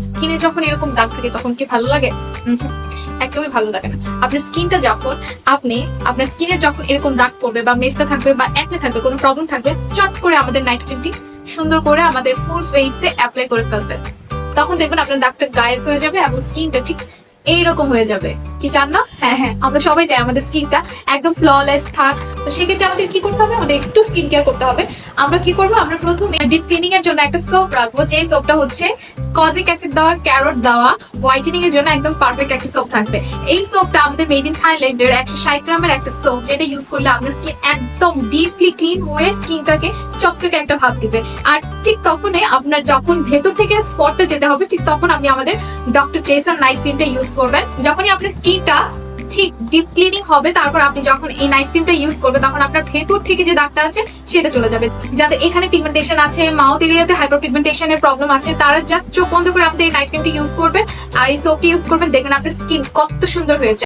স্কিনে যখন এরকম দাগ থাকে, তখন কি ভালো লাগে? একদমই ভালো লাগে না। আপনার স্কিনটা যখন আপনি, আপনার স্কিনের যখন এরকম দাগ পড়বে বা মেস্তা থাকবে বা একনে থাকবে, কোনো প্রবলেম থাকবে, চট করে আমাদের নাইট ক্রিমটি সুন্দর করে আমাদের ফুল ফেসে অ্যাপ্লাই করে ফেলবেন। তখন দেখবেন আপনার দাগটা গায়েব হয়ে যাবে এবং স্কিনটা ঠিক এইরকম হয়ে যাবে। কি চান না? হ্যাঁ হ্যাঁ আমরা সবাই চাই আমাদের স্কিনটা একদম ফ্ললেস থাক। তো সেক্ষেত্রে আমাদের কি করতে হবে? আমাদের একটু স্কিন কেয়ার করতে হবে। আমরা কি করব? আমরা প্রথমে ডিপ ক্লিনিং এর জন্য একটা সোপ রাখব। যে সোপটা হচ্ছে কজিক অ্যাসিড দেওয়া ক্যারট দেওয়া হোয়াইটেনিং এর জন্য একদম পারফেক্ট একটা সোপ থাকবে। এই সোপটা আমাদের মেড ইন থাইল্যান্ডের একশো ষাট গ্রামের একটা সোপ যেটা ইউজ করলে আপনার স্কিন একদম ডিপলি ক্লিন হয়ে স্কিনটাকে চকচকে একটা ভাব দিবে। আর ঠিক তখনই আপনার যখন ভেতর থেকে স্পটটা যেতে হবে, ঠিক তখন আপনি আমাদের ডক্টর ট্রেসার নাইট ক্রিমটা ইউজ করবেন। যখনই আপনার স্কিনটা ঠিক ডিপ ক্লিনিং হবে, তারপর আপনি যখন এই নাইট ক্রিমটা ইউজ করবেন, তখন আপনার ভেতর থেকে যে দাগটা আছে, সেটা চলে যাবে। যাতে এখানে পিগমেন্টেশন আছে মাউথ এরিয়াতে হাইপার পিগমেন্টেশনের প্রবলেম আছে, তারা জাস্ট চোখ বন্ধ করে আমাদের এই নাইট ক্রিমটা ইউজ করবেন, আর এই সোপটি ইউজ করবেন দেখেন আপনার স্কিন কত সুন্দর হয়েছে।